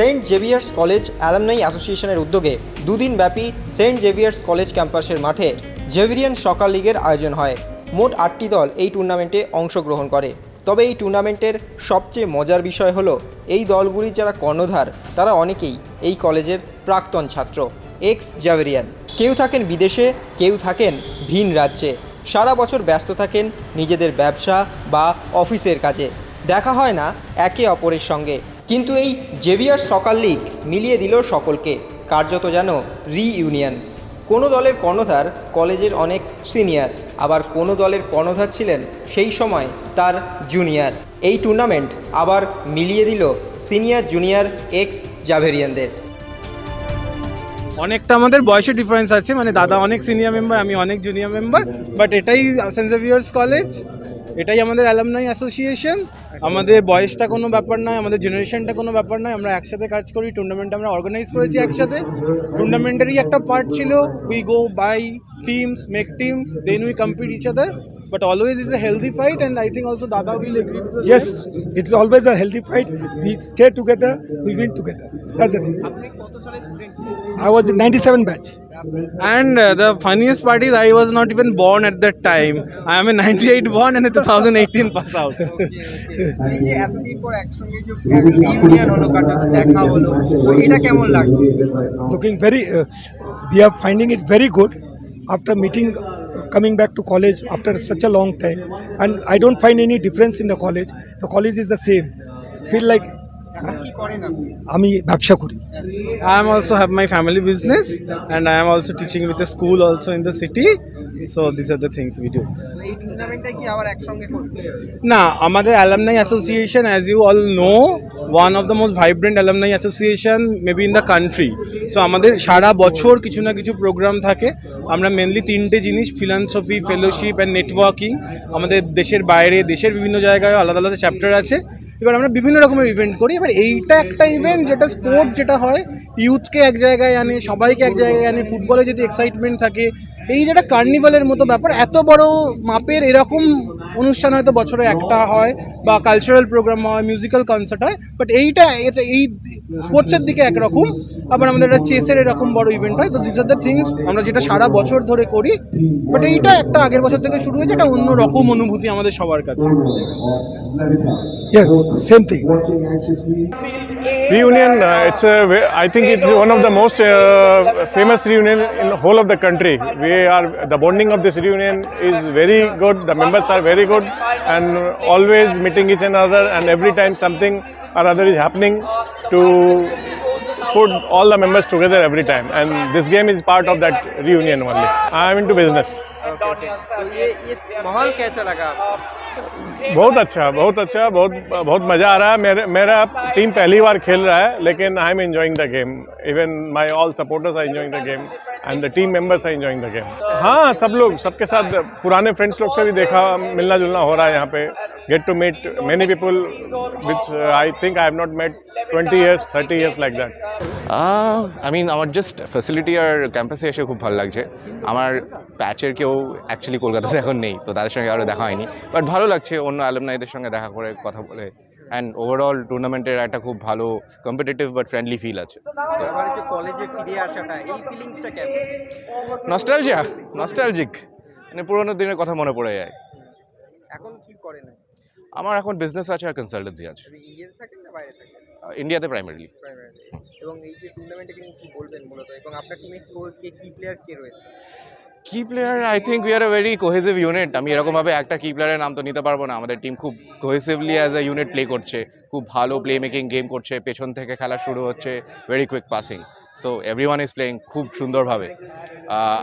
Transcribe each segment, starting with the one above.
Saint Xavier's college alumni অ্যাসোসিয়েশনের উদ্যোগে দুদিন ব্যাপী সেন্ট জেভিয়ার্স কলেজ ক্যাম্পাসের মাঠে জেভিরিয়ান সকার লীগের আয়োজন হয়। মোট আটটি দল এই টুর্নামেন্টে অংশগ্রহণ করে। তবে এই টুর্নামেন্টের সবচেয়ে মজার বিষয় হলো, এই দলগুলির যারা কর্ণধার, তারা অনেকেই এই কলেজের প্রাক্তন ছাত্র, এক্স জাভেরিয়ান কেউ থাকেন বিদেশে, কেউ থাকেন ভিন রাজ্যে। সারা বছর ব্যস্ত থাকেন নিজেদের ব্যবসা বা অফিসের কাজে। দেখা হয় না একে অপরের সঙ্গে। কিন্তু এই জেভিয়ার সকার লিগ মিলিয়ে দিল সকলকে, কার্যত যেন রিইউনিয়ন। কোনো দলের কর্ণধার কলেজের অনেক সিনিয়র, আবার কোনো দলের কর্ণধার ছিলেন সেই সময় তার জুনিয়র। এই টুর্নামেন্ট আবার মিলিয়ে দিল সিনিয়র জুনিয়র এক্স জাভেরিয়ানদের। অনেকটা আমাদের বয়সের ডিফারেন্স আছে মানে দাদা অনেক সিনিয়র মেম্বার আমি অনেক জুনিয়র মেম্বার বাট এটাই সেন্ট জেভিয়ার্স কলেজ এটাই আমাদের অ্যালামনাই অ্যাসোসিয়েশন আমাদের বয়সটা কোনো ব্যাপার নয় আমাদের জেনারেশনটা কোনো ব্যাপার নয় আমরা একসাথে কাজ করি টুর্নামেন্ট আমরা অর্গানাইজ করেছি একসাথে টুর্নামেন্টেরই একটা পার্ট ছিল we go by teams make teams then we compete each other but always is a healthy fight and I think also দাদা will agree Yes, it's always a healthy fight. We stay together, we win together. That's the thing. I was in 97 batch. And uh, the funniest part is I was not even born at that time. I am a 98 born and a 2018 pass out. Looking very, uh, we are finding it very good after meeting, uh, coming back to college after such a long time. And I don't find any difference in the college. The college is the same. Feel like এখন কি করেন আপনি আমি ব্যবসা করি। I am also have my family business and I am also teaching with a school also in the city so this are the things we do. এই টুর্নামেন্টটা কি আবার একসঙ্গে করতে না আমাদের alumni association as you all know one of the most vibrant alumni association maybe in the country so আমাদের সারা বছর কিছু না কিছু প্রোগ্রাম থাকে। আমরা মেনলি তিনটে জিনিস ফিলান্সফি ফেলোশিপ অ্যান্ড নেটওয়ার্কিং আমাদের দেশের বাইরে দেশের বিভিন্ন জায়গায় আলাদা আলাদা চ্যাপ্টার আছে। এবার আমরা বিভিন্ন রকমের ইভেন্ট করি। এবার এইটা একটা ইভেন্ট যেটা স্পোর্ট যেটা হয় ইউথকে এক জায়গায় আনে, সবাইকে এক জায়গায় আনে ফুটবলে যদি এক্সাইটমেন্ট থাকে, এই যেটা কার্নিভালের মতো ব্যাপার, এত বড় মাপের এরকম অনুষ্ঠান হয়তো বছরে একটা হয়, বা কালচারাল প্রোগ্রাম হয় মিউজিক্যাল কনসার্ট হয় বাট এইটা, এটা এই স্পোর্টসের দিকে একরকম। আবার আমাদের একটা চেসের এরকম বড় ইভেন্ট হয়, তো দিস আর দ্য থিংস আমরা যেটা সারা বছর ধরে করি বাট এইটা একটা আগের বছর থেকে শুরু হয়েছে একটা অন্য রকম অনুভূতি আমাদের সবার কাছে। Yes, same thing. Reunion, uh, it's a, I think it's one of the most uh, famous reunion in the whole of the country. We are the bonding of this reunion is very good. The members are very good and always meeting each another. And every time something or other is happening to put all the members together every time. And this game is part of that reunion only. I am into business. तो ये ये माहौल कैसा लगा बहुत अच्छा बहुत अच्छा बहुत बहुत मजा आ रहा है मेरे मेरा टीम पहली बार खेल रहा है लेकिन I am enjoying the game even my all supporters are enjoying the game and the team members are enjoying the game हाँ सब लोग सबके साथ पुराने फ्रेंड्स लोग से भी देखा मिलना जुलना हो रहा है यहाँ पे get to meet many people which I think I have not met 20 years 30 years like that I mean আমার জাস্ট ফ্যাসিলিটি আর ক্যাম্পাসে এসে খুব ভালো লাগছে আমার প্যাচের কেউ অ্যাকচুয়ালি কলকাতাতে এখন নেই তো তাদের সঙ্গে আরও দেখা হয়নি বাট ভালো লাগছে অন্য অ্যালুমনাইদের সঙ্গে দেখা করে কথা বলে অ্যান্ড ওভারঅল টুর্নামেন্টের একটা খুব ভালো কম্পিটিটিভ বাট ফ্রেন্ডলি ফিল আছে। আবার যে কলেজে ফিরে আসাটা এই ফিলিংসটা কেমন? নস্টালজিয়া নস্টালজিক মানে পুরোনো দিনের কথা মনে পড়ে যায়। এখন কি করেন আমার এখন বিজনেস আছে আর কনসালটেন্সি আছে। ইন্ডিয়াতে থাকেন না বাইরে থাকেন? ইন্ডিয়াতে প্রাইমারিলি প্রাইমারি এবং এই যে টুর্নামেন্টে কি বলবেন মূলত এবং আপনার টিমে কে কি প্লেয়ার কে রয়েছে? কি player I think we are a very cohesive unit আমি এরকমভাবে একটা কি প্লেয়ারের নাম তো নিতে পারব না। আমাদের টিম খুব cohesively as a unit play করছে। খুব ভালো প্লে মেকিং গেম করছে। পেছন থেকে খেলা শুরু হচ্ছে। Very quick passing so every one is playing খুব সুন্দরভাবে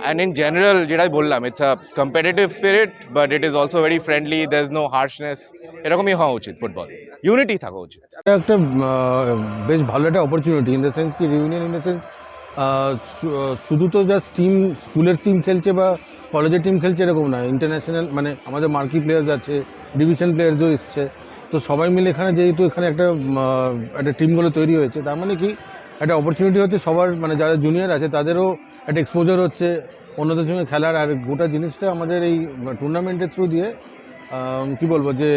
অ্যান্ড ইন জেনারেল যেটাই বললাম it's a competitive spirit but it is also very friendly there is no harshness এরকমই হওয়া উচিত ফুটবল ইউনিটি থাকা উচিত। একটা বেশ ভালো একটা অপরচুনিটি ইন দ্য সেন্স কি রিউনিয়ন ইন দ্য সেন্স শুধু তো জাস্ট টিম স্কুলের টিম খেলছে বা কলেজের টিম খেলছে এরকম না। ইন্টারন্যাশনাল মানে আমাদের মার্কি প্লেয়ার্স আছে ডিভিশন প্লেয়ার্সও এসছে। তো সবাই মিলে এখানে যেহেতু এখানে একটা একটা টিমগুলো তৈরি হয়েছে, তার মানে কি একটা অপরচুনিটি হচ্ছে সবার মানে যারা জুনিয়র আছে তাদেরও একটা এক্সপোজার হচ্ছে। অন্যদের সঙ্গে খেলার আর গোটা জিনিসটা আমাদের এই টুর্নামেন্টের থ্রু দিয়ে কি বলব যে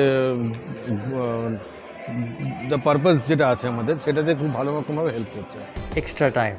দ্য পারপাস যেটা আছে আমাদের, সেটাতে খুব ভালো রকমভাবে হেল্প করছে। Extra time.